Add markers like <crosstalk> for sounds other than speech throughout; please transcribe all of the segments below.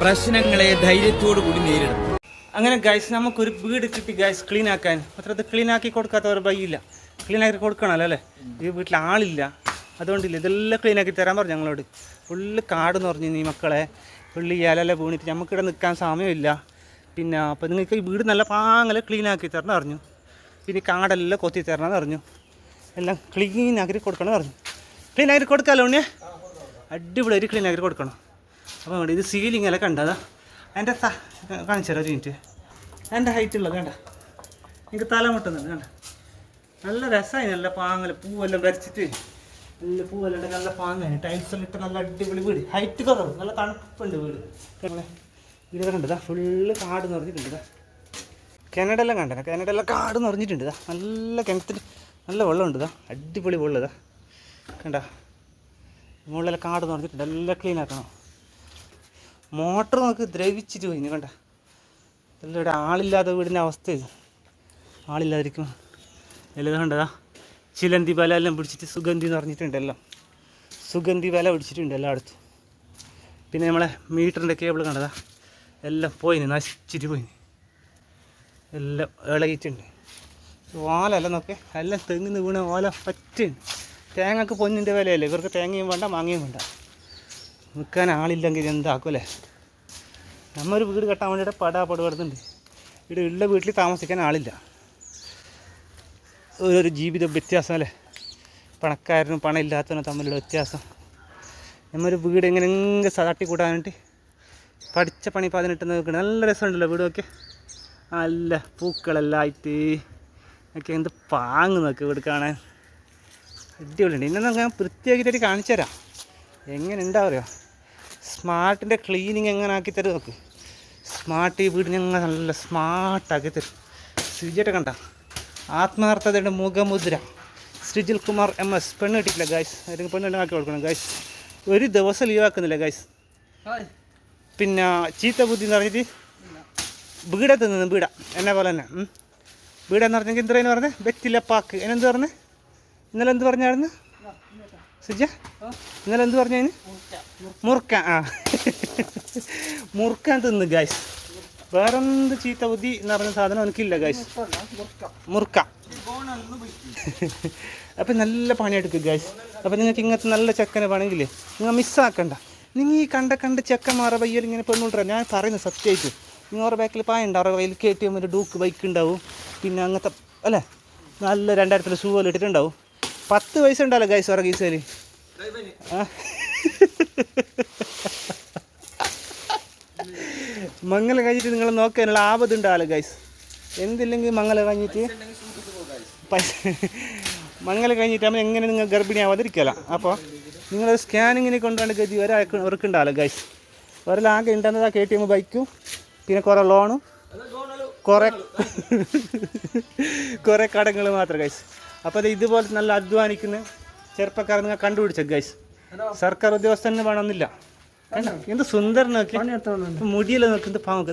പ്രശ്നങ്ങളെ ധൈര്യത്തോടു കൂടി നേരിടും. അങ്ങനെ ഗൈസ് നമുക്കൊരു വീട് കിട്ടി ഗൈസ് ക്ലീൻ ആക്കാൻ. അത്ര അത് ക്ലീൻ ആക്കി കൊടുക്കാത്ത ഒരു ബൈയില്ല ക്ലീൻ ആക്കി കൊടുക്കണമല്ലോ അല്ലേ? ഈ വീട്ടിൽ ആളില്ല. അതുകൊണ്ടില്ല ഇതെല്ലാം ക്ലീൻ ആക്കി തരാൻ പറഞ്ഞു ഞങ്ങളോട്. ഫുള്ള് കാട് പറഞ്ഞു നീ മക്കളെ. ഫുള്ള് ഇയാലെല്ലാം വീണിട്ട് നമുക്കിവിടെ നിൽക്കാൻ സമയമില്ല. പിന്നെ അപ്പോൾ നിങ്ങൾക്ക് ഈ വീട് നല്ല പാങ്ങല ക്ലീൻ ആക്കി തരണം പറഞ്ഞു. പിന്നെ കാടെല്ലാം കൊത്തി തരണം പറഞ്ഞു. എല്ലാം ക്ലീൻ ആക്കി കൊടുക്കണം പറഞ്ഞു. ക്ലീൻ ആക്കി കൊടുക്കാമല്ലോ ഉണ്ണിയെ? അടിപൊളിയായിട്ട് ക്ലീൻ ആക്കി കൊടുക്കണം. അപ്പോൾ ഇത് സീലിംഗ് അല്ല കണ്ടതാ? എന്റെ ത കാണിച്ചു തരാം എന്റെ ഹൈറ്റ് ഉള്ളത് കണ്ട? എനിക്ക് തല മുട്ടുന്നുണ്ട് കണ്ട? നല്ല രസമായി നല്ല പാങ്ങൽ പൂവെല്ലാം വരച്ചിട്ട്. നല്ല പൂവെല്ലാം നല്ല പാങ്ങാണ്. ടൈൽസ് എല്ലാം ഇട്ട് നല്ല അടിപൊളി വീട്. ഹൈറ്റ് കുറവ്. നല്ല തണുപ്പുണ്ട് വീട്. ഇവിടെ കണ്ടതാ ഫുള്ള് കാട് നിറഞ്ഞിട്ടുണ്ട് ഇതാ. കിണടെല്ലാം കണ്ടന കിണടെല്ലാം കാട് നിറഞ്ഞിട്ടുണ്ട് നല്ല കിണറ്റിൽ നല്ല വെള്ളമുണ്ട് ഇതാ. അടിപൊളി വെള്ളം ഇതാ കണ്ട? മുകളിലെല്ലാം കാട് നിറഞ്ഞിട്ടുണ്ട്. എല്ലാം ക്ലീൻ ആക്കണം. മോട്ടർ നമുക്ക് ദ്രവിച്ചിട്ട് പോയി. കണ്ട. എല്ലാം ഇവിടെ ആളില്ലാത്ത വീടിന്റെ അവസ്ഥ ഇത്. ആളില്ലാതിരിക്കും എല്ലാം കണ്ടതാ. ചിലന്തി വല എല്ലാം പിടിച്ചിട്ട് സുഗന്ധി എന്ന് പറഞ്ഞിട്ടുണ്ട് എല്ലാം സുഗന്ധി വല പിടിച്ചിട്ടുണ്ട് എല്ലായിടത്തും പിന്നെ നമ്മളെ മീറ്ററിന്റെ കേബിൾ കണ്ടതാ. എല്ലാം പോയിന് നശിച്ചിട്ട് പോയിന് എല്ലാം ഇളകിയിട്ടുണ്ട്. ഓലെല്ലാം നോക്കെ. എല്ലാം തെങ്ങിന്ന് വീണ ഓല പറ്റുണ്ട് തേങ്ങക്ക് പൊന്നിന്റെ വിലയല്ലേ? ഇവർക്ക് തേങ്ങയും വേണ്ട മാങ്ങയും വേണ്ട. നിൽക്കാൻ ആളില്ലെങ്കിൽ എന്താക്കും അല്ലേ? നമ്മൊരു വീട് കെട്ടാൻ വേണ്ടിയിട്ട് പടാ പടുപടുന്നുണ്ട്. ഇവിടെ ഉള്ള വീട്ടിൽ താമസിക്കാൻ ആളില്ല. ഒരു ജീവിത വ്യത്യാസം അല്ലേ? പണക്കാരനും പണമില്ലാത്തവനും തമ്മിലുള്ള വ്യത്യാസം. നമ്മൊരു വീട് എങ്ങനെയെങ്കിലും സാട്ടി കൂട്ടാനായിട്ട് പഠിച്ച പണി പതിനെട്ട് നോക്കണം നല്ല രസമുണ്ടല്ലോ വീടൊക്കെ. നല്ല പൂക്കളെല്ലാം ആയിട്ട് ഒക്കെ എന്ത് പാങ്ങ് നോക്ക് വീട് കാണാൻ. അടിപൊളിയുണ്ട്. ഇന്നെ ഞാൻ പ്രത്യേകിച്ചായിട്ട് കാണിച്ചു തരാം എങ്ങനെ ഉണ്ടാവുക സ്മാർട്ടിന്റെ ക്ലീനിങ് എങ്ങനെ ആക്കി തരും നോക്ക്. സ്മാർട്ട് ഈ വീട് ഞങ്ങൾ നല്ല സ്മാർട്ടാക്കി തരും. ശ്രീജേട്ട കണ്ട. ആത്മാർത്ഥതയുടെ മുഖമുദ്ര. Sreejil Kumar M S. പെണ്ണ് കിട്ടിയില്ല ഗായ്സ് അല്ലെങ്കിൽ പെണ്ണ് ആക്കി കൊടുക്കണം ഗായ്സ് ഒരു ദിവസം ലീവാക്കുന്നില്ല ഗായ്സ് പിന്നെ ചീത്ത ബുദ്ധി എന്ന് പറഞ്ഞിട്ട് വീടത്ത് നിന്ന് വീട. എന്നെ പോലെ തന്നെ. വീടാന്ന് പറഞ്ഞെങ്കിൽ എന്തേന്ന് പറഞ്ഞത് ബെറ്റിലെ പാക്ക് എന്നെന്ത് പറഞ്ഞേ? ഇന്നലെ എന്ത് പറഞ്ഞായിരുന്നു? സുജ ഇന്നലെ എന്ത് പറഞ്ഞു മുറുക്ക. ആ. മുറുക്കാൻ തിന്ന് ഗായ്സ് വേറെന്ത് ചീത്ത ബുദ്ധി എന്ന് പറഞ്ഞ സാധനം എനിക്കില്ല ഗായ്സ് മുറുക്ക. അപ്പം നല്ല പണിയെടുക്കും ഗായ്സ് അപ്പം നിങ്ങൾക്ക് ഇങ്ങനത്തെ നല്ല ചെക്കനെ വേണമെങ്കിൽ നിങ്ങൾ മിസ്സാക്കണ്ട നിങ്ങൾ ഈ കണ്ട കണ്ട ചെക്കന്മാരെ പയ്യൽ ഇങ്ങനെ പെണ്ണുണ്ടോ ഞാൻ പറയുന്നത് സത്യമായിട്ട്. നിങ്ങൾ ഓരോ ബാക്കിൽ പായുണ്ട് അവരുടെ കയ്യിൽ കെ ടി എമ്മിന്റെ ഡൂക്ക് ബൈക്ക് ഉണ്ടാവും. പിന്നെ അങ്ങനത്തെ അല്ലേ? നല്ല രണ്ടായിരത്തിൽ ഷൂ പോലെ ഇട്ടിട്ടുണ്ടാവും. പത്ത് പൈസ ഉണ്ടല്ലോ ഗൈസ് ഗീസയിൽ മങ്ങൾ കഴിഞ്ഞിട്ട് നിങ്ങൾ നോക്കാനുള്ള ആപത് ഉണ്ടാവല്ലോ ഗൈസ് എന്തില്ലെങ്കിൽ മംഗലം കഴിഞ്ഞിട്ട് പൈസ മംഗലം കഴിഞ്ഞിട്ടാകുമ്പോൾ എങ്ങനെ നിങ്ങൾ ഗർഭിണിയാവാതിരിക്കല അപ്പോൾ നിങ്ങൾ സ്കാനിങ്ങിനെ കൊണ്ടാണ് ഗതി ഒരാൾക്ക് അവർക്കുണ്ടാവല്ലോ ഗൈസ് ഒരാളാകെ ഉണ്ടാകുന്നത് ആ കെ ടി എം ബൈക്കും പിന്നെ കുറേ ലോണും കുറേ കുറേ കടങ്ങൾ മാത്രം ഗൈസ് അപ്പോൾ അത് ഇതുപോലെ നല്ല അധ്വാനിക്കുന്ന ചെറുപ്പക്കാരെ നിങ്ങൾ കണ്ടുപിടിച്ച ഗൈസ് സർക്കാർ ഉദ്യോഗസ്ഥന് വേണമെന്നില്ല. എന്ത് സുന്ദരൻ നോക്കി. മുടിയെല്ലാം നോക്കി പാവക്ക്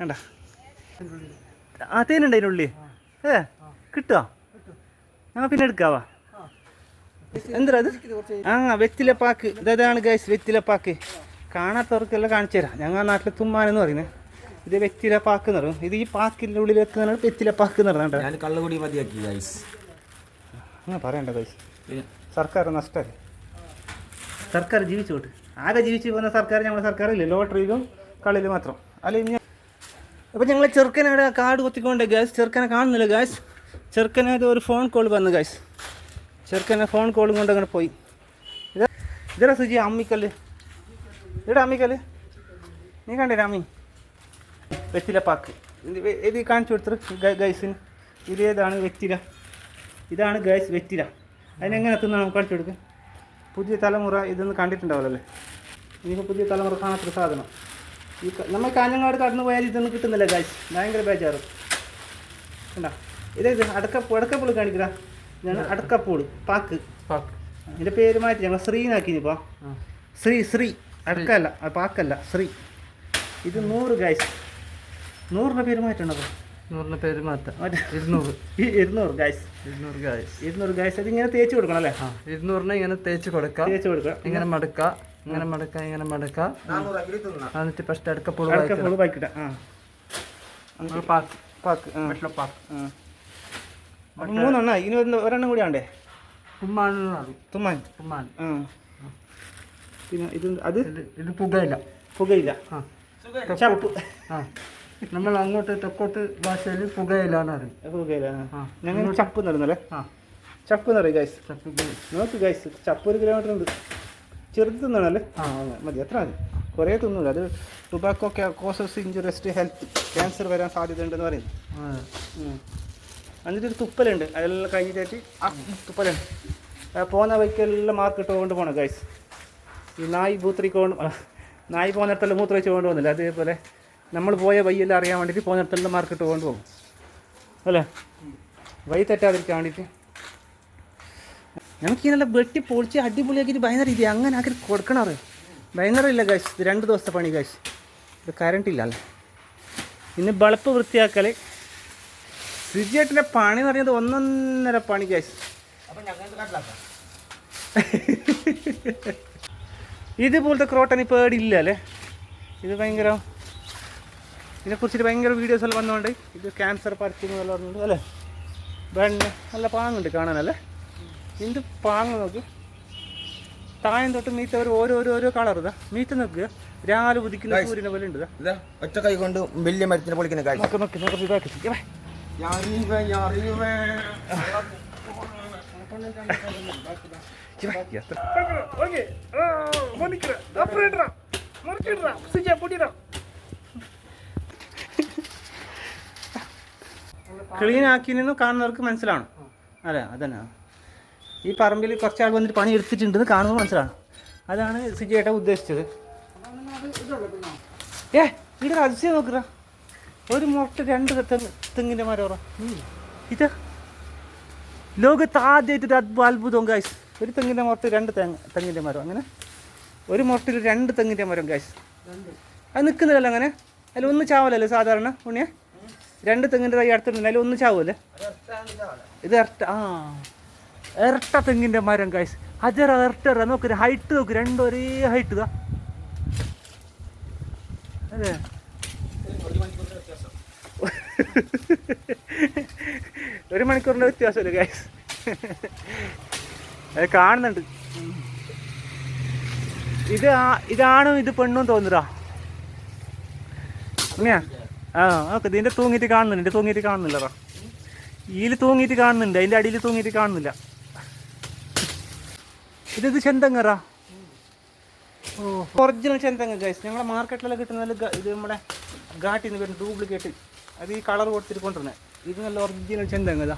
കണ്ട? ആ തേനുണ്ട് ഉള്ളി ഏ കിട്ടുക ഞങ്ങൾ പിന്നെ എടുക്കാവാ? എന്താ അത് ആ വെറ്റില പാക്ക് ഇതാണ് ഗൈസ് വെറ്റില പാക്ക് കാണാത്തവർക്കെല്ലാം കാണിച്ചു തരാം ഞങ്ങളുടെ നാട്ടിൽ തുമ്മാനെന്ന് പറയുന്നത്. ഇത് വെറ്റില പാക്ക് എന്ന് ഇത് ഈ പാക്കിന്റെ ഉള്ളിൽ വെക്കുന്നതാണ് വെറ്റില പാക്ക് പറയുന്നത് ഞാൻ കള്ളുകൂടി മതിയാക്കി ഗൈസ് അങ്ങനെ പറയണ്ട ഗൈസ് സർക്കാർ നഷ്ടമല്ലേ സർക്കാർ ജീവിച്ചു പോട്ട്. ആകെ ജീവിച്ചു പോകുന്ന സർക്കാർ ഞങ്ങളെ സർക്കാർ ഇല്ല ലോട്ടറിയിലും കളിയിലും മാത്രം. അല്ലെങ്കിൽ അപ്പോൾ ഞങ്ങൾ ചെറുക്കനവിടെ കാട് കൊത്തിക്കൊണ്ട് ഗ്യാസ് ചെറുക്കനെ കാണുന്നില്ല ഗ്യാസ് ചെറുക്കനെ ഇത് ഒരു ഫോൺ കോൾ വന്നു ഗ്യാസ് ചെറുക്കനെ ഫോൺ കോളും കൊണ്ട് അങ്ങനെ പോയി. ഇതാ ഇതാ സുജി അമ്മിക്കല്ല്. ഇവിടെ അമ്മിക്കല്ല്. നീ കണ്ടേ അമ്മി വെറ്റില പാക്ക്. ഇത് കാണിച്ചു കൊടുത്തിട്ട് ഗൈസിന്. ഇത് ഏതാണ് വെറ്റില? ഇതാണ് ഗൈസ് വെറ്റില. അതിനെങ്ങനെ എത്തുന്ന നമുക്ക് കാണിച്ചു കൊടുക്കുക പുതിയ തലമുറ ഇതൊന്നും കണ്ടിട്ടുണ്ടാവില്ലല്ലേ? ഇനിയിപ്പോൾ പുതിയ തലമുറ കാണാത്തൊരു സാധനം. ഈ നമ്മൾ കാഞ്ഞങ്ങാട് കടന്നു പോയാൽ ഇതൊന്നും കിട്ടുന്നില്ല ഗൈസ്. ഭയങ്കര ബേജാറ്. കണ്ടാ? ഇതേ ഇത് അടക്കപ്പൂ അടക്കപ്പൂൾ കാണിക്കടാ. ഇതാണ് അടക്കപ്പൂൾ പാക്ക്. പാക്ക്. എന്റെ പേര് മാറ്റി. ഞങ്ങൾ ശ്രീനാക്കിനിപ്പോൾ ശ്രീ ശ്രീ. അടക്കല്ല പാക്കല്ല. ശ്രീ. ഇത് നൂറ് ഗൈസ്. നൂറിന്റെ പേര് മാറ്റണത്? നൂറിന് പേര് മാറ്റാം. ഇരുന്നൂറ്. ഈ ഇരുന്നൂറ് ഗൈസ് ഇരുന്നൂറ് ഗായ്സ് ഇരുന്നൂറ് ഗൈസ് അത് ഇങ്ങനെ തേച്ച് കൊടുക്കണം അല്ലേ? ആ ഇരുന്നൂറിന് ഇങ്ങനെ തേച്ച് കൊടുക്കാം. തേച്ച് കൊടുക്കാം. ഇങ്ങനെ മടക്ക. ഇങ്ങനെ മടക്ക ഇങ്ങനെ മടക്ക. എന്നിട്ട് ഫസ്റ്റ് അടുക്ക പുഴു അടുക്ക ഫുള്ള് ബൈക്കിട്ട ആ. പാക്ക് പാക്ക് ആ. പാക്ക്. ആ. അപ്പം മൂന്നെണ്ണ ഇനി ഒരെണ്ണം കൂടി ആണ്ടേ? തുമ്മാൻ തുമ്മാൻ. ആ. പിന്നെ ഇത് അത്? ഇത് ഇത് പുകയില്ല പുകയില്ല ആ. ചപ്പ്. ആ. നമ്മൾ അങ്ങോട്ട് തെക്കോട്ട് ഭാഷയിൽ പുകയിലാണ് എന്ന് പറയും ഞങ്ങൾ ചപ്പ് നടന്നല്ലേ ആ. ചപ്പ് നിറയും ഗൈസ് നോക്ക് ഗൈസ് ചപ്പ് ഒരു കിലോമീറ്റർ ഉണ്ട്. ചെറുത് തിന്നണല്ലേ? ആ. മതി. എത്ര മതി. കുറേ തിന്നില്ല അത് tobacco causes injurious health cancer വരാൻ സാധ്യത ഉണ്ടെന്ന് പറയുന്നു. ആ. ഉം. എന്നിട്ട് ഒരു തുപ്പലുണ്ട്. അതെല്ലാം കഴിഞ്ഞിട്ട് ആ തുപ്പലുണ്ട്. പോകുന്ന വഴിക്കെല്ലാം മാർക്ക് ഇട്ടുകൊണ്ട് പോകണം ഗൈസ് ഈ നായി ബൂത്രിക്കൊണ്ട് നായ് നായി പോകുന്നിടത്തെല്ലാം മൂത്ര വെച്ച് കൊണ്ട് പോകുന്നില്ല. അതേപോലെ നമ്മൾ പോയ വയ്യെല്ലാം അറിയാൻ വേണ്ടിയിട്ട് പോകുന്നിടത്തെല്ലാം മാർക്ക് ഇട്ട് കൊണ്ട് പോകും അല്ലേ? വഴി തെറ്റാതിരിക്കാൻ വേണ്ടിയിട്ട്. നമുക്ക് ഇതിനെല്ലാം വെട്ടി പൊളിച്ച് അടിപൊളിയാക്കിയിട്ട് ഭയങ്കര രീതി അങ്ങനെ ആക്കി കൊടുക്കണറ് ഭയങ്കര ഇല്ല കാശ് ഇത് രണ്ട് ദിവസത്തെ പണി കാശ് ഇത് കറണ്ട് ഇല്ല അല്ലേ? ഇന്ന് ബൾപ്പ് വൃത്തിയാക്കൽ സിജിയേട്ടന്റെ പണി എന്ന് പറയുന്നത് ഒന്നൊന്നര പണി കാശ് <laughs> ഇതുപോലത്തെ ക്രോട്ടന് പേടില്ല അല്ലേ? ഇത് ഭയങ്കര ഇതിനെക്കുറിച്ചിട്ട് ഭയങ്കര വീഡിയോസ് എല്ലാം വന്നുകൊണ്ട് ഇത് ക്യാൻസർ പറിക്കുന്നു എല്ലാം പറഞ്ഞുകൊണ്ട് അല്ലേ? വേണ്ട നല്ല പാങ്ങുണ്ട് കാണാനല്ലേ എന്ത് പാങ്ങ് നോക്ക്. താഴം തൊട്ട് മീത്ത ഒരു ഓരോ ഓരോ കളർ ഇതാ. മീത്ത നോക്കുക രാവിലെ ഉദിക്കുന്ന സൂര്യനെ പോലെ ഉണ്ട് ഒറ്റ കൈ കൊണ്ട് വലിയ മരത്തിനെ പൊളിക്കുന്ന കാര്യം നോക്ക് നോക്ക് നോക്ക് ഇതാക്കി. എത്ര ഓക്കേ. ആ, മോനിക്കറ. അപ്പുറം മറിച്ചിടറാ സിജ പൊടിയറാ ക്ലീൻ ആക്കിയെന്ന് കാണുന്നവർക്ക് മനസ്സിലാണ്. അല്ലേ? അതന്നെ. ഈ പറമ്പിൽ കുറച്ചാൾ വന്നിട്ട് പണി എടുത്തിട്ടുണ്ടെന്ന് കാണുമ്പോൾ മനസ്സിലാണ്. അതാണ് സിജി ഏട്ടാ ഉദ്ദേശിച്ചത്. ഏ ഇവിടെ അതിശയം നോക്കുക ഒരു മുട്ട രണ്ട് തെങ്ങ് തെങ്ങിന്റെ മരം ഇത്? ലോകത്ത് ആദ്യമായിട്ടൊരു അത്ഭുത അത്ഭുതം ഗായ്സ് ഒരു തെങ്ങിന്റെ മുറത്ത് രണ്ട് തെങ്ങ് തെങ്ങിന്റെ മരം. അങ്ങനെ? ഒരു മുട്ടിൽ രണ്ട് തെങ്ങിന്റെ മരം ഗായ്സ് അത് നിൽക്കുന്നില്ലല്ലോ അങ്ങനെ? അതിൽ ഒന്ന് ചാവലല്ലേ സാധാരണ ഉണ്ണിയെ? രണ്ട് തെങ്ങിന്റെ തൈ അടുത്തുണ്ട്. ഒന്ന് ചാവുമല്ലേ? ഇത് ഇരട്ട ആ. ഇരട്ട തെങ്ങിന്റെ മരം കായ്സ് അജറ ഇരട്ട നോക്ക് ഹൈറ്റ് നോക്ക്. രണ്ടും ഒരേ ഹൈറ്റ് ഇതാ. അതെ. ഒരു മണിക്കൂറിന്റെ വ്യത്യാസമല്ലേ ഗൈസ് അത് കാണുന്നുണ്ട്. ഇത് ഇതാണോ ഇത് പെണ്ണും തോന്നുന്നതാ. അങ്ങനെയാ? ആ ഓക്കെ ഇതിന്റെ തൂങ്ങിയിട്ട് കാണുന്നുണ്ട് തൂങ്ങിയിട്ട് കാണുന്നില്ലടാ. ഇതിൽ തൂങ്ങിയിട്ട് കാണുന്നുണ്ട് അതിന്റെ അടിയിൽ തൂങ്ങിയിട്ട് കാണുന്നില്ല. ഇതിത് ചെന്തങ്ങറാ ഓ ഒറിജിനൽ ചെന്തങ്ങ ഗൈസ് ഞങ്ങളെ മാർക്കറ്റിലെല്ലാം കിട്ടുന്ന ഇത് നമ്മുടെ ഘാട്ടിൽ നിന്ന് വരുന്ന ഡ്യൂപ്ലിക്കേറ്റ് അത് ഈ കളർ കൊടുത്തിട്ട് കൊണ്ടുവരുന്നത് ഇത് നല്ല ഒറിജിനൽ ചെന്തങ്ങ ഇതാ.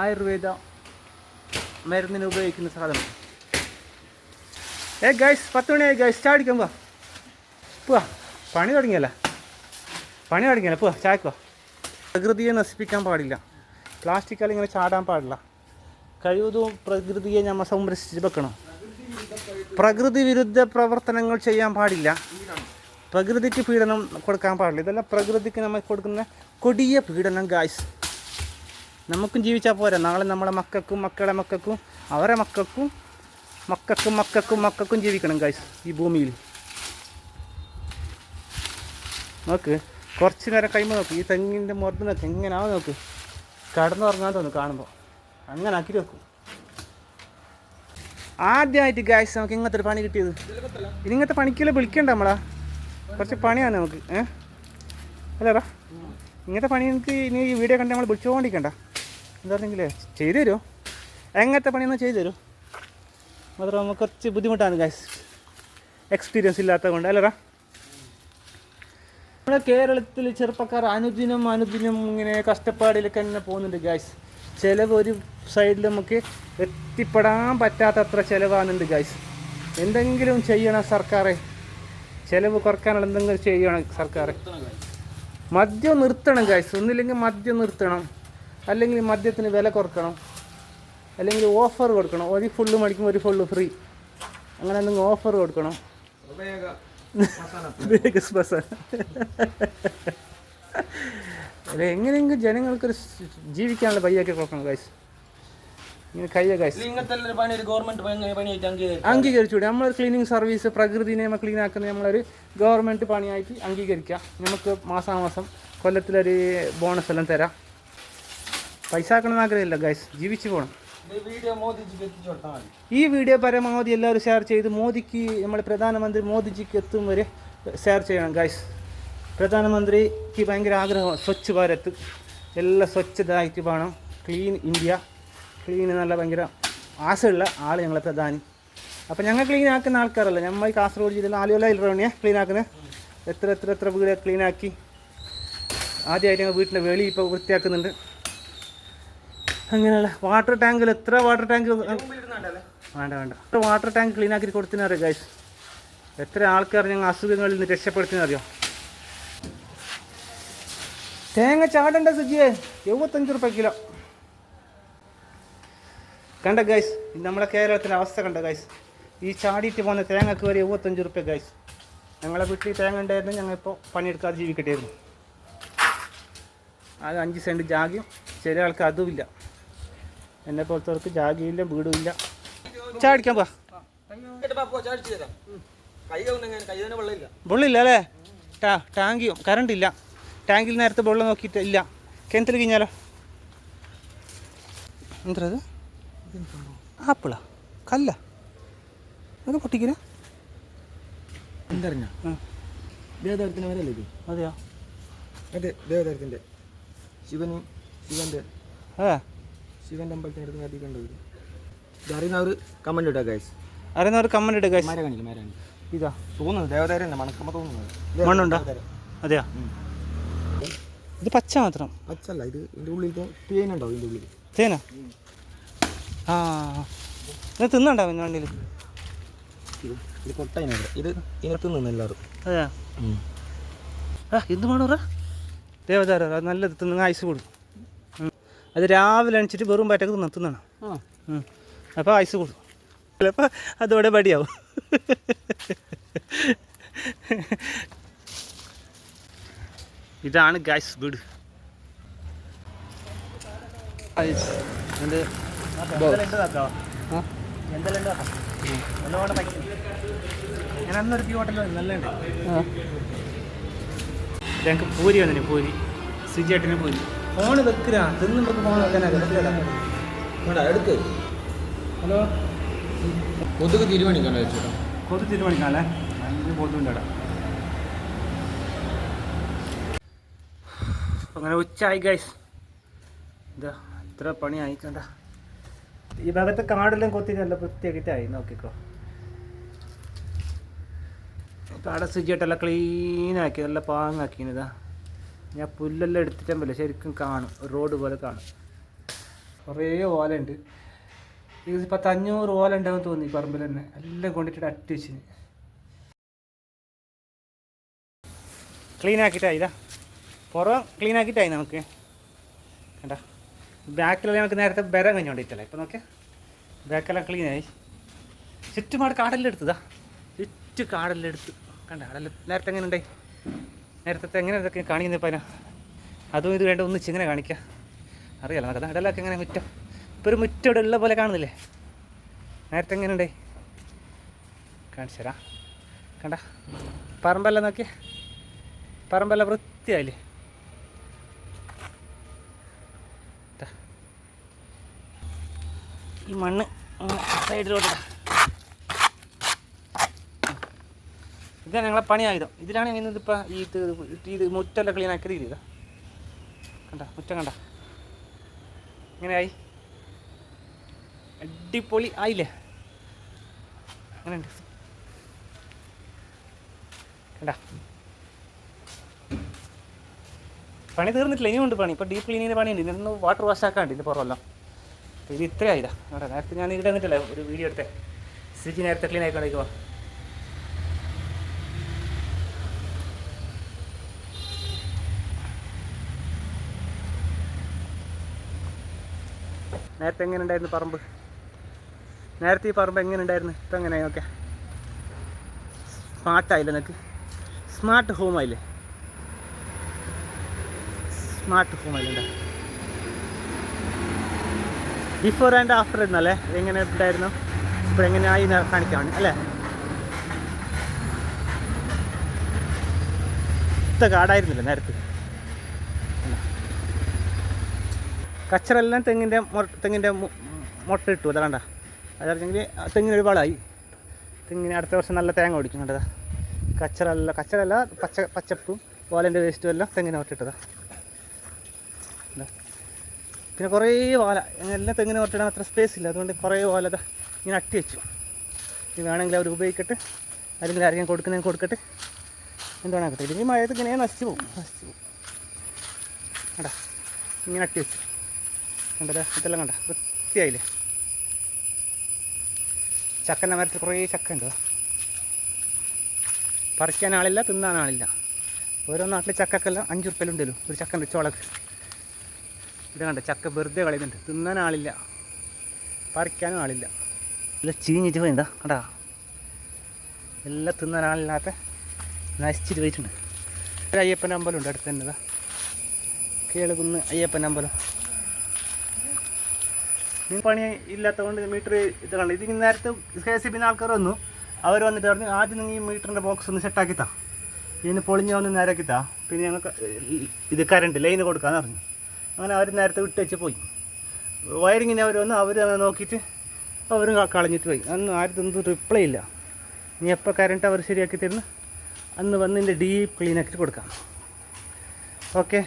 ആയുർവേദ മരുന്നിന് ഉപയോഗിക്കുന്ന സാധനം. ഏ ഗൈസ് പത്ത് മണിയായി ഗൈസ് ചാടിക്കാൻ പോവാ. പോവാ. പണി തുടങ്ങിയല്ല? പണി പഠിക്കാൻ പോവാ ചായക്ക് പോവാ. പ്രകൃതിയെ നശിപ്പിക്കാൻ പാടില്ല. പ്ലാസ്റ്റിക്കാൽ ഇങ്ങനെ ചാടാൻ പാടില്ല. കഴിവതും പ്രകൃതിയെ നമ്മൾ സംരക്ഷിച്ച് വെക്കണം. പ്രകൃതി വിരുദ്ധ പ്രവർത്തനങ്ങൾ ചെയ്യാൻ പാടില്ല. പ്രകൃതിക്ക് പീഡനം കൊടുക്കാൻ പാടില്ല. ഇതെല്ലാം പ്രകൃതിക്ക് നമ്മൾ കൊടുക്കുന്ന കൊടിയ പീഡനം ഗായ്സ് നമുക്കും ജീവിച്ചാൽ പോരാ. നാളെ നമ്മളെ മക്കൾക്കും മക്കളെ മക്കൾക്കും അവരെ മക്കൾക്കും മക്കൾക്കും മക്കൾക്കും മക്കൾക്കും ജീവിക്കണം ഗായ്സ് ഈ ഭൂമിയിൽ. നോക്ക്. കുറച്ച് നേരം കഴിയുമ്പോൾ നോക്കും ഈ തെങ്ങിന്റെ മുറത്ത് നോക്കും എങ്ങനെയാവും നോക്ക്. കടന്നുറങ്ങാൻ തോന്നും കാണുമ്പോൾ അങ്ങനെ ആക്കി നോക്കും ആദ്യമായിട്ട് ഗ്യാസ് നമുക്ക് ഇങ്ങനത്തെ ഒരു പണി കിട്ടിയത്. ഇങ്ങനത്തെ പണിക്കല്ലേ വിളിക്കണ്ട നമ്മളാ? കുറച്ച് പണിയാണ് നമുക്ക് ഏഹ് അല്ലേടാ ഇങ്ങനത്തെ പണി എനിക്ക് ഇനി ഈ വീഡിയോ കണ്ട് നമ്മൾ വിളിച്ചുകൊണ്ടിരിക്കണ്ട എന്താ പറഞ്ഞെങ്കിലേ ചെയ്തു തരുമോ എങ്ങനത്തെ പണിയൊന്നും ചെയ്തു തരുമോ മാത്രം നമുക്ക് കുറച്ച് ബുദ്ധിമുട്ടാണ് ഗായ്സ് എക്സ്പീരിയൻസ് ഇല്ലാത്തത് കൊണ്ട് അല്ലേടാ? നമ്മുടെ കേരളത്തിൽ ചെറുപ്പക്കാർ അനുദിനം അനുദിനം ഇങ്ങനെ കഷ്ടപ്പാടിലൊക്കെ തന്നെ പോകുന്നുണ്ട് ഗായ്സ് ചിലവ് ഒരു സൈഡിൽ നമുക്ക് എത്തിപ്പെടാൻ പറ്റാത്തത്ര ചിലവാകുന്നുണ്ട് ഗായ്സ് എന്തെങ്കിലും ചെയ്യണം സർക്കാരെ ചിലവ് കുറക്കാനുള്ള എന്തെങ്കിലും ചെയ്യണം സർക്കാർ മദ്യം നിർത്തണം ഗായ്സ് ഒന്നില്ലെങ്കിൽ മദ്യം നിർത്തണം. അല്ലെങ്കിൽ മദ്യത്തിന് വില കുറക്കണം. അല്ലെങ്കിൽ ഓഫർ കൊടുക്കണം. ഒരു ഫുള്ള് മേടിക്കുമ്പോൾ ഒരു ഫുള്ള് ഫ്രീ അങ്ങനെ എന്തെങ്കിലും ഓഫർ കൊടുക്കണം. വേഗസ് ബസ് അല്ല എങ്ങനെയെങ്കിലും ജനങ്ങൾക്ക് ഒരു ജീവിക്കാനുള്ള വയ്യൊക്കെ കൊടുക്കണം ഗൈസ് ഇങ്ങനെ ഗവൺമെന്റ് അംഗീകരിച്ചൂടെ നമ്മളൊരു ക്ലീനിങ് സർവീസ് പ്രകൃതിനെ നമ്മൾ ക്ലീൻ ആക്കുന്ന നമ്മളൊരു ഗവൺമെന്റ് പണിയായിട്ട് അംഗീകരിക്കാം നമുക്ക് മാസാമാസം കൊല്ലത്തിലൊരു ബോണസ് എല്ലാം തരാം. പൈസ ആക്കണമെന്ന് ആഗ്രഹമില്ല ഗൈസ് ജീവിച്ചു പോകണം ഈ വീഡിയോ പരമാവധി എല്ലാവരും ഷെയർ ചെയ്ത് മോദിക്ക് നമ്മുടെ പ്രധാനമന്ത്രി മോദിജിക്ക് എത്തും വരെ ഷെയർ ചെയ്യണം ഗൈസ് പ്രധാനമന്ത്രിക്ക് ഭയങ്കര ആഗ്രഹമാണ് സ്വച്ഛ് ഭാരത്. എല്ലാ സ്വച്ഛതായിട്ട് വേണം. ക്ലീൻ ഇന്ത്യ ക്ലീൻ നല്ല ഭയങ്കര ആശയുള്ള ആൾ ഞങ്ങളെ പ്രധാനി. അപ്പം ഞങ്ങൾ ക്ലീൻ ആക്കുന്ന ആൾക്കാരല്ല. നമ്മൾ കാസർഗോഡ് ജില്ലയിൽ ആലുവല ഇല്ലറോണിയെ ക്ലീൻ ആക്കുന്നത്. എത്ര എത്ര എത്ര വീട് ക്ലീൻ ആക്കി? ആദ്യമായിട്ട് ഞങ്ങൾ വീട്ടിന്റെ വെളി ഇപ്പോൾ വൃത്തിയാക്കുന്നുണ്ട്. അങ്ങനെയുള്ള വാട്ടർ ടാങ്കിൽ എത്ര വാട്ടർ ടാങ്ക് വേണ്ട വേണ്ട. എത്ര വാട്ടർ ടാങ്ക് ക്ലീൻ ആക്കി കൊടുത്തിനറിയോ ഗൈസ് എത്ര ആൾക്കാർ ഞങ്ങൾ അസുഖങ്ങളിൽ നിന്ന് രക്ഷപ്പെടുത്തിനറിയോ തേങ്ങ ചാടണ്ട സുജിയെ. എഴുപത്തഞ്ച് റുപ്യ കിലോ. കണ്ട ഗൈസ് നമ്മുടെ കേരളത്തിലെ അവസ്ഥ കണ്ട ഗൈസ് ഈ ചാടിയിട്ട് പോകുന്ന തേങ്ങക്ക് വരെ എഴുപത്തഞ്ച് റുപ്യ ഗൈസ് ഞങ്ങളെ വീട്ടിൽ തേങ്ങ ഉണ്ടായിരുന്നു ഞങ്ങളിപ്പോൾ പണിയെടുക്കാതെ ജീവിക്കട്ടായിരുന്നു അത് അഞ്ച് സെന്റ് ജാഗ്യം ചില ആൾക്ക് അതുമില്ല എന്നെ പോലത്തവർക്ക് ജാഗിയില്ല വീടും ഇല്ല. ചാടിക്കാൻ തന്നെ വെള്ളമില്ല. അല്ലേ? ടാ ടാങ്കിയും കറണ്ട് ഇല്ല. ടാങ്കിൽ നേരത്തെ വെള്ളം നോക്കിയിട്ട് ഇല്ല. കിണറ്റിൽ കഴിഞ്ഞാലോ എന്താ അത് ആപ്പിളാ? കല്ല? അത് പൊട്ടിക്കില്ല എന്തറിഞ്ഞ? ദേവതാരത്തിന് വരല്ലേ ഇത്? അതെയോ? അതെ ദേവതാരത്തിന്റെ ശിവന് ശിവന്റെ. അതെ ശിവന്റെ അമ്പലത്തിന്റെ അടുത്ത് അധികം കണ്ടത്. ഇത് അറിയുന്നവർ കമന്റ് ഇട്ടാ ഗൈസ് അറിയുന്ന ഒരു കമ്മൻ ഇട്ട് ഗൈസ് മര കാണിക്കും മര കാണിക്കും ഇതാ. തോന്നുന്നു ദേവതാരം തന്നെ മണക്കുമ്പോൾ തോന്നുന്നത് മണ്ണുണ്ടോ? അതെയാ? ഇത് പച്ച മാത്രം. പച്ചല്ല ഇത് ഉള്ളിൽ ഉള്ളിൽ? തേന? ആ. ഇത് ഇത് ഇത് ഇത് ഇതിനകത്ത് നിന്ന് എല്ലാവരും. അതെയാ? ആ എന്ത് നല്ലത് തിന്നുന്ന ഐസ് കൊടുക്കും. അത് രാവിലെ അണിച്ചിട്ട് വെറും പറ്റക്ക് നിർത്തുന്നതാണ് അപ്പോൾ ഐസ് കൊടുക്കും. ചിലപ്പോൾ അതോടെ പടിയാവും ഇതാണ് ഗൈസ് വീട്. ഞങ്ങൾക്ക് പൂരി വന്നിന് പൂരി. സുജിയേട്ടന് പൂരി. ഫോണ് വെക്കുക. നമുക്ക് ഫോൺ വെക്കാനാ എടുക്ക്. ഹലോ? കൊതുക് തീരുമാനിക്കണ്ട വെച്ചോ കൊതു തീരുമാനിക്കാല്ലേ നല്ല കൊതുണ്ടടാ അങ്ങനെ ഉച്ചയായി ഗൈസ് ഇതാ ഇത്ര പണി ആയിക്കണ്ട ഈ ഭാഗത്തെ കാടെല്ലാം കൊത്തി നല്ല വൃത്തിയാക്കിയിട്ടായി. നോക്കിക്കോ. കാട സുജിയായിട്ടെല്ലാം ക്ലീനാക്കി നല്ല പാങ്ങാക്കിയതാ ഞാൻ പുല്ലെല്ലാം എടുത്തിട്ടുണ്ടല്ലോ ശരിക്കും കാണും. റോഡ് പോലെ കാണും. കുറേ ഓലുണ്ട് ഇത് പത്ത് അഞ്ഞൂറ് ഓല ഉണ്ടാവും തോന്നി പറമ്പിൽ തന്നെ. എല്ലാം കൊണ്ടിട്ട് അട്ടി വെച്ചിന് ക്ലീൻ ആക്കിയിട്ടായി ഇതാ. പുറം ക്ലീൻ ആക്കിയിട്ടായി നമുക്ക്. കണ്ട? ബാക്കിലെല്ലാം നമുക്ക് നേരത്തെ ബരം കഴിഞ്ഞോണ്ടിട്ടല്ലേ ഇപ്പം നോക്കിയാൽ ബാക്കെല്ലാം ക്ലീനായി ചുറ്റുപാട് കാടെല്ലാം എടുത്തതാ ചുറ്റു കാടെല്ലാം എടുത്ത്. കണ്ട? കാടെല്ലാം നേരത്തെ എങ്ങനെ ഉണ്ടായി നേരത്തെ എങ്ങനെ ഇതൊക്കെ കാണിക്കുന്നത് ഇപ്പം അതും ഇത് വേണ്ട ഒന്നിച്ച് ഇങ്ങനെ കാണിക്കാം. അറിയാലോ നമുക്ക് ഇടലൊക്കെ എങ്ങനെ മുറ്റം ഇപ്പോൾ ഒരു മുറ്റം ഇവിടെ ഉള്ള പോലെ കാണുന്നില്ലേ? നേരത്തെ എങ്ങനെ ഉണ്ടേ? കാണിച്ചു തരാം. കണ്ട? പറമ്പല്ല നോക്കിയേ. പറമ്പല്ല വൃത്തിയായില്ലേ. ഈ മണ്ണ് സൈഡിലോട്ട് ഇടാം. ഇതാണ് ഞങ്ങളെ പണി ആയുധം. ഇതിലാണ് ഞങ്ങൾ ഇപ്പം ഈ ഇത് മുറ്റെല്ലാം ക്ലീൻ ആക്കിയത് ഇതാ. കണ്ട മുറ്റം കണ്ട. ഇങ്ങനെയായി. അടിപൊളി ആയില്ലേ? അങ്ങനെയുണ്ട്. കണ്ട. പണി തീർന്നിട്ടില്ല ഇനിയുണ്ട് പണി. ഇപ്പോൾ ഡീപ്പ് ക്ലീനിങ്ങിന് പണിയുണ്ട്. ഇന്നൊന്ന് വാട്ടർ വാഷ് ആക്കാണ്ട് ഇതിന്റെ പുറമെല്ലാം. ഇത് ഇത്ര ആയതാ അവിടെ നേരത്തെ ഞാൻ ഇവിടെ നിന്നിട്ടില്ല ഒരു വീഡിയോ എടുത്തേ. സിജി നേരത്തെ ക്ലീൻ ആയിക്കൊണ്ടിരിക്കുമോ നേരത്തെ എങ്ങനെ ഉണ്ടായിരുന്നു പറമ്പ്? നേരത്തെ ഈ പറമ്പ് എങ്ങനെ ഉണ്ടായിരുന്നു? ഇപ്പം എങ്ങനെയായി ഓക്കെ സ്മാർട്ടായില്ലേ നിനക്ക്? സ്മാർട്ട് ഹോം ആയില്ലേ? സ്മാർട്ട് ഹോം ആയില്ലേ ബിഫോർ ആൻഡ് ആഫ്റ്റർ എന്നല്ലേ എങ്ങനെ ഉണ്ടായിരുന്നു? ഇപ്പോൾ എങ്ങനെയായി എന്ന് കാണിക്കാൻ അല്ലേ? ഇത്ത കാടായിരുന്നില്ല നേരത്തെ? കച്ചറെല്ലാം തെങ്ങിന്റെ തെങ്ങിന്റെ മുട്ട ഇട്ടു അതാണ്ട അതറിഞ്ഞെങ്കിൽ തെങ്ങിനൊരു വളമായി തെങ്ങിന് അടുത്ത വർഷം നല്ല തേങ്ങ ഓടിക്കും കണ്ടതാ. കച്ചറല്ല കച്ചറല്ല പച്ച പച്ചപ്പും ഓലന്റെ വേസ്റ്റും എല്ലാം തെങ്ങിന് മുട്ടിട്ടതാ. പിന്നെ കുറേ വാല എല്ലാം തെങ്ങിന് മുട്ടിടാൻ അത്ര സ്പേസ് ഇല്ല. അതുകൊണ്ട് കുറേ വാല ഇങ്ങനെ അട്ടി വെച്ചു. ഇനി വേണമെങ്കിൽ അവർ ഉപയോഗിക്കട്ടെ. അല്ലെങ്കിൽ ആരെങ്കിലും കൊടുക്കുന്നതിന് കൊടുക്കട്ടെ. എന്താണ് ആക്കട്ടെ ഇല്ലെങ്കിൽ മഴയത്ത് ഇങ്ങനെ നശിച്ചു പോകും. നശിച്ചു പോകും. അടാ ഇങ്ങനെ അട്ടി വെച്ചു. കണ്ടതാ? ഇതെല്ലാം കണ്ട? വൃത്തിയായില്ലേ? ചക്കന്റെ മരത്തിൽ കുറേ ചക്ക ഉണ്ട് പറിക്കാൻ ആളില്ല തിന്നാൻ ആളില്ല. ഓരോ നാട്ടിലെ ചക്കക്കെല്ലാം അഞ്ച് ഉറുപ്പലുണ്ടല്ലോ ഒരു ചക്ക ഉണ്ട് ചോളക്ക്. ഇത് കണ്ട? ചക്ക വെറുതെ കളയുന്നുണ്ട്. തിന്നാൻ ആളില്ല. പറിക്കാനും ആളില്ല. എല്ലാം ചീഞ്ഞിട്ട് പോയിന്താ കണ്ടാ? എല്ലാം തിന്നാൻ ആളില്ലാത്ത നശിച്ചിട്ട് പോയിട്ടുണ്ട്. ഒരു അയ്യപ്പൻ അമ്പലം ഉണ്ട് അടുത്ത് തന്നെ. കേളുകുന്ന് അയ്യപ്പൻ അമ്പലം. പണി ഇല്ലാത്തതുകൊണ്ട് മീറ്റർ ഇത് കണ്ടു ഇതിന് നേരത്തെ കെ സി പിന്നെ ആൾക്കാർ വന്നു. അവർ വന്നിട്ട് പറഞ്ഞു ആദ്യം നിങ്ങൾ ഈ മീറ്ററിന്റെ ബോക്സ് ഒന്ന് സെറ്റാക്കി താ ഇതിന് പൊളിഞ്ഞ ഒന്ന് നേരാക്കി താ പിന്നെ ഞങ്ങൾക്ക് ഇത് കറണ്ട് ലൈന് കൊടുക്കാമെന്ന് പറഞ്ഞു. അങ്ങനെ അവർ നേരത്തെ വിട്ട് വെച്ച് പോയി. വയറിങ്ങിന് അവർ വന്ന് അവർ നോക്കിയിട്ട് അവരും കളഞ്ഞിട്ട് പോയി. അന്ന് ആരും റിപ്ലൈ ഇല്ല. ഇനി എപ്പോൾ കറണ്ട് അവർ ശരിയാക്കി തരുന്നു? അന്ന് വന്ന് ഇതിന്റെ ഡീപ്പ് ക്ലീൻ ആക്കിയിട്ട് കൊടുക്കാം. ഓക്കെ